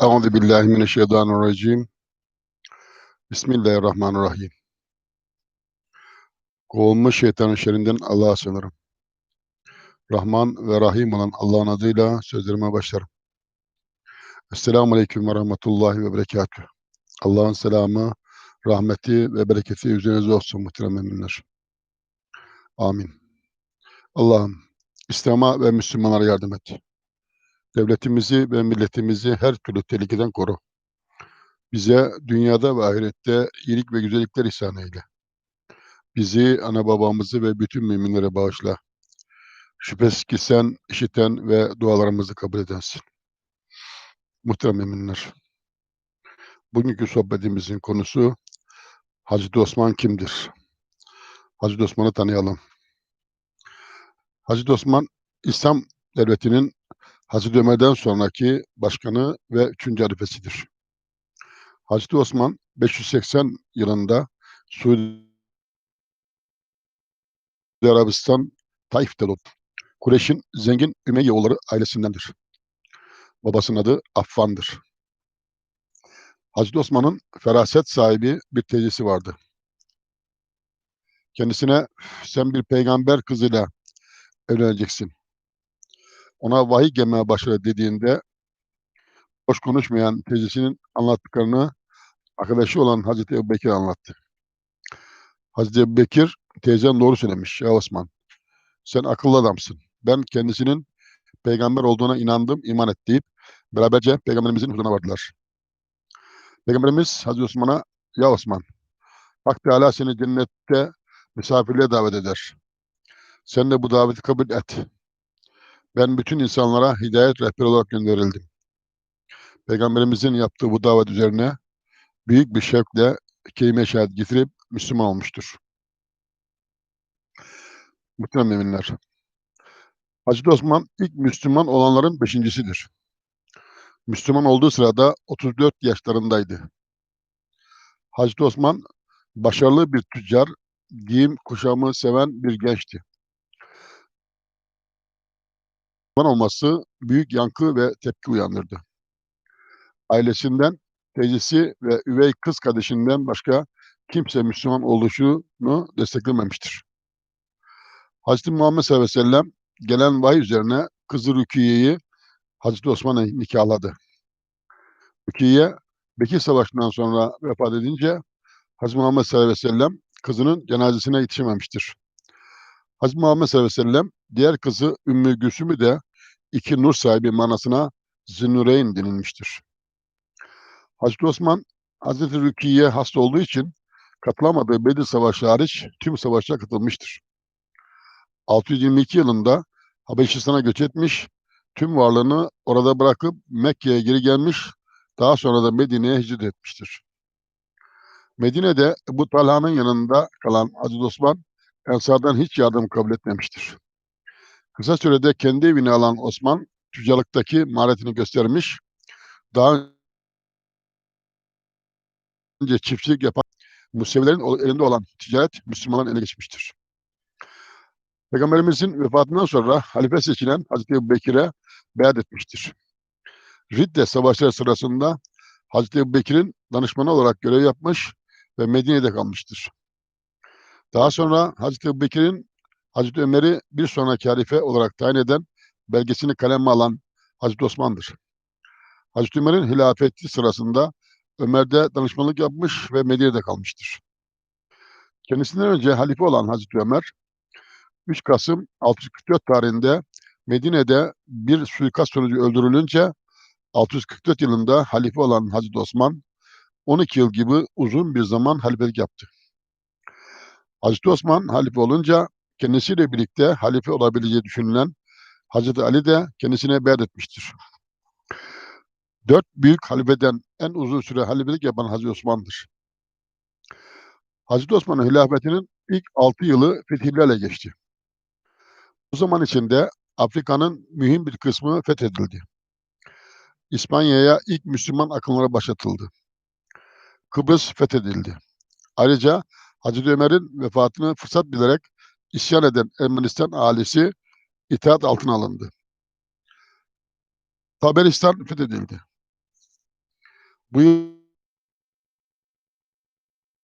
Euzu billahi mineşşeytanirracim. Bismillahirrahmanirrahim. Kovulmuş şeytanın şerrinden Allah'a sığınırım. Rahman ve Rahim olan Allah'ın adıyla sözlerime başlarım. Esselamu Aleyküm ve Rahmetullahi ve Berekatühü. Allah'ın selamı, rahmeti ve bereketi üzerinize olsun muhterem müminler. Amin. Allah'ım İslam'a ve Müslümanlara yardım et. Devletimizi ve milletimizi her türlü tehlikeden koru. Bize dünyada ve ahirette iyilik ve güzellikler ihsan eyle. Bizi, ana babamızı ve bütün müminlere bağışla. Şüphesiz ki sen işiten ve dualarımızı kabul edensin. Muhterem müminler, bugünkü sohbetimizin konusu Hacı Osman kimdir? Hacı Osman'ı tanıyalım. Hacı Osman, İslam devletinin Hazreti Ömer'den sonraki başkanı ve üçüncü halifesidir. Hazreti Osman 580 yılında Suudi Arabistan Taif'te doğdu. Kureyş'in zengin Ümeyye oğulları ailesindendir. Babasının adı Affan'dır. Hazreti Osman'ın feraset sahibi bir teyzesi vardı. Kendisine sen bir peygamber kızıyla evleneceksin. Ona vahiy gelmeye başladı dediğinde boş konuşmayan teyzesinin anlattıklarını arkadaşı olan Hazreti Ebubekir anlattı. Hazreti Ebubekir teyzen doğru söylemiş ya Osman. Sen akıllı adamsın. Ben kendisinin peygamber olduğuna inandım, iman et deyip beraberce peygamberimizin huzuruna vardılar. Peygamberimiz Hazreti Osman'a ya Osman Hak Teala seni cennette misafirliğe davet eder. Sen de bu daveti kabul et. Ben bütün insanlara hidayet rehberi olarak gönderildim. Peygamberimizin yaptığı bu davet üzerine büyük bir şevkle kelime şehadet getirip Müslüman olmuştur. Muhterem müminler. Hazreti Osman ilk Müslüman olanların beşincisidir. Müslüman olduğu sırada 34 yaşlarındaydı. Hazreti Osman başarılı bir tüccar, giyim kuşamı seven bir gençti. Müslüman olması büyük yankı ve tepki uyandırdı. Ailesinden, teyzesi ve üvey kız kardeşinden başka kimse Müslüman oluşunu desteklememiştir. Hazreti Muhammed sallallahu aleyhi ve sellem gelen vahiy üzerine kızı Rukiye'yi Hazreti Osman'a nikahladı. Rukiye, Bekir Savaşı'ndan sonra vefat edince Hazreti Muhammed sallallahu aleyhi ve sellem kızının cenazesine yetişememiştir. Hazreti Muhammed sallallahu aleyhi ve sellem diğer kızı Ümmü Gülsüm'ü de iki nur sahibi manasına Zünnüreyn denilmiştir. Hazreti Osman, Hazreti Rukiye hasta olduğu için katılamadığı Bedir Savaşı hariç tüm savaşlara katılmıştır. 622 yılında Habeşistan'a göç etmiş, tüm varlığını orada bırakıp Mekke'ye geri gelmiş, daha sonra da Medine'ye hicret etmiştir. Medine'de bu Talha'nın yanında kalan Aziz Osman, Ensar'dan hiç yardım kabul etmemiştir. Kısa sürede kendi evini alan Osman, tüccarlıktaki maharetini göstermiş, daha önce çiftçilik yapan Musevilerin elinde olan ticaret Müslümanların eline geçmiştir. Peygamberimizin vefatından sonra halife seçilen Hazreti Bekir'e beyat etmiştir. Ridde savaşları sırasında Hazreti Bekir'in danışmanı olarak görev yapmış ve Medine'de kalmıştır. Daha sonra Hazreti Bekir'in Hazreti Ömer'i bir sonraki halife olarak tayin eden belgesini kaleme alan Hazreti Osman'dır. Hazreti Ömer'in hilafeti sırasında Ömer'de danışmanlık yapmış ve Medine'de kalmıştır. Kendisinden önce halife olan Hazreti Ömer, 3 Kasım 644 tarihinde Medine'de bir suikast sonucu öldürülünce 644 yılında halife olan Hazreti Osman 12 yıl gibi uzun bir zaman halifelik yaptı. Hazreti Osman halife olunca kendisiyle birlikte halife olabileceği düşünülen Hazreti Ali de kendisine beyat etmiştir. Dört büyük halifeden en uzun süre halifelik yapan Hazreti Osman'dır. Hazreti Osman'ın hilafetinin ilk altı yılı fetihlerle geçti. Bu zaman içinde Afrika'nın mühim bir kısmı fethedildi. İspanya'ya ilk Müslüman akınlara başlatıldı. Kıbrıs fethedildi. Ayrıca Hazreti Ömer'in vefatını fırsat bilerek isyan eden Ermenistan ailesi itaat altına alındı. Taberistan fethedildi. Bu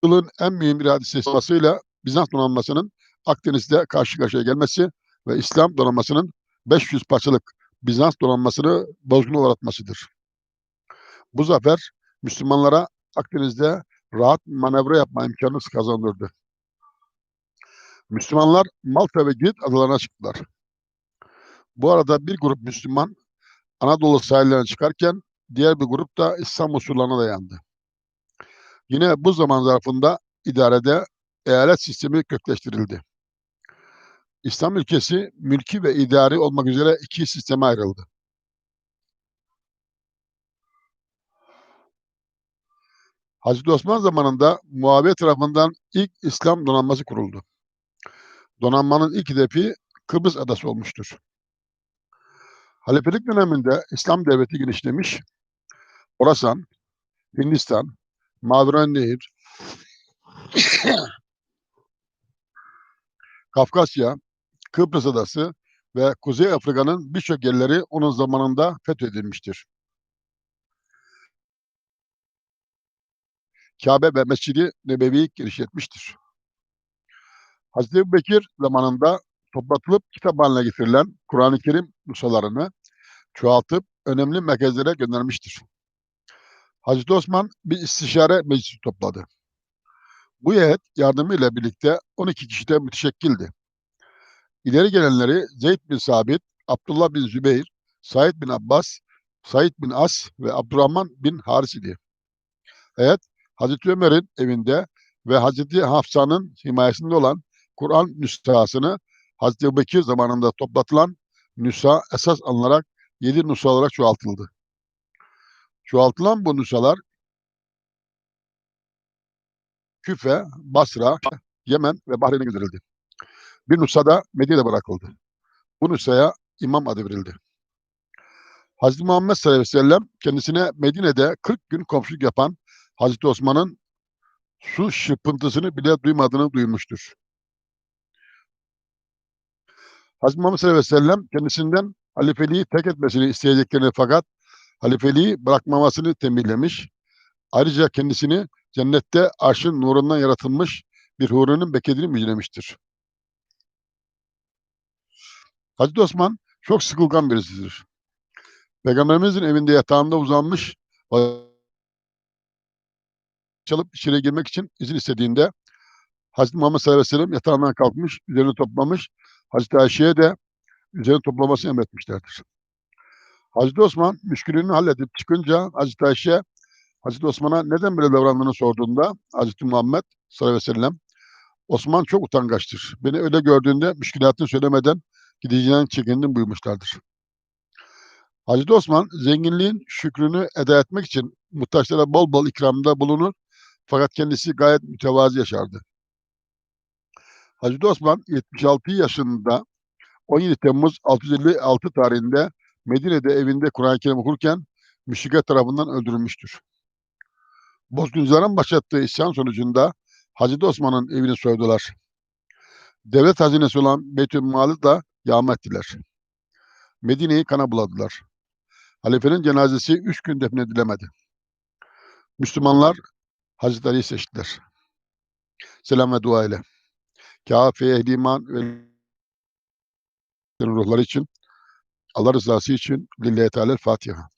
yılın en mühim bir hadisesi olmasıyla Bizans donanmasının Akdeniz'de karşı karşıya gelmesi ve İslam donanmasının 500 parçalık Bizans donanmasını bozguna uğratmasıdır. Bu zafer Müslümanlara Akdeniz'de rahat manevra yapma imkanı kazandırdı. Müslümanlar Malta ve Girit adalarına çıktılar. Bu arada bir grup Müslüman Anadolu sahillerine çıkarken diğer bir grup da İstanbul surlarına dayandı. Yine bu zaman zarfında idarede eyalet sistemi kökleştirildi. İslam ülkesi mülki ve idari olmak üzere iki sisteme ayrıldı. Hazreti Osman zamanında Muaviye tarafından ilk İslam donanması kuruldu. Donanmanın ilk hedefi Kıbrıs adası olmuştur. Halifelik döneminde İslam devleti genişlemiş, Orasan, Hindistan, Maviren Nehir, Kafkasya, Kıbrıs adası ve Kuzey Afrika'nın birçok yerleri onun zamanında fethedilmiştir. Kabe ve Mescid-i Nebevi'yi genişletmiştir. Hazreti Bekir zamanında toplatılıp kitap haline getirilen Kur'an-ı Kerim nüshalarını çoğaltıp önemli merkezlere göndermiştir. Hazreti Osman bir istişare meclisi topladı. Bu heyet yardımıyla birlikte 12 kişiden müteşekkildi. İleri gelenleri Zeyd bin Sabit, Abdullah bin Zübeyir, Said bin Abbas, Said bin As ve Abdurrahman bin Haris idi. Heyet Hazreti Ömer'in evinde ve Hazreti Hafsa'nın himayesinde olan Kur'an nüshasını Hazreti Ebubekir zamanında toplatılan nüsha esas alınarak yedi nüsha olarak çoğaltıldı. Çoğaltılan bu nüshalar Küfe, Basra, Yemen ve Bahreyn'e gönderildi. Bir nüsha da Medine'de bırakıldı. Bu nüshaya imam adı verildi. Hazreti Muhammed sallallahu aleyhi ve sellem kendisine Medine'de 40 gün komşuluk yapan Hazreti Osman'ın su şırpıntısını bile duymadığını duymuştur. Hazreti Muhammed sallallahu aleyhi ve sellem kendisinden halifeliği tek etmesini isteyeceklerini fakat halifeliği bırakmamasını tembihlemiş. Ayrıca kendisini cennette arşın nurundan yaratılmış bir hurunun beklediğini müjdelemiştir. Hazreti Osman çok sıkılgan birisidir. Peygamberimizin evinde yatağında uzanmış çalıp içeri girmek için izin istediğinde Hazreti Muhammed sallallahu aleyhi ve sellem yatağından kalkmış, üzerini toplamış. Hazreti Ayşe'ye de üzerini toplamasını emretmişlerdir. Hazreti Osman müşkülünü halledip çıkınca Hazreti Ayşe Hazreti Osman'a neden böyle davrandığını sorduğunda Hazreti Muhammed sallallahu aleyhi ve sellem Osman çok utangaçtır. Beni öyle gördüğünde müşkülatını söylemeden gideceğinden çekindim buyurmuşlardır. Hazreti Osman zenginliğin şükrünü eda etmek için muhtaçlara bol bol ikramda bulunur fakat kendisi gayet mütevazi yaşardı. Hazreti Osman 76 yaşında 17 Temmuz 656 tarihinde Medine'de evinde Kur'an-ı Kerim okurken müşrikler tarafından öldürülmüştür. Bozguncuların başlattığı isyan sonucunda Hazreti Osman'ın evini soydular. Devlet hazinesi olan Beytül Mal'ı da yağma ettiler. Medine'yi kana buladılar. Halifenin cenazesi üç gün defnedilemedi. Müslümanlar Hazreti Ali'yi seçtiler. Selam ve dua ile. Kâfe ehli iman ve ruhları için Allah rızası için Lillahi Teala Fatiha.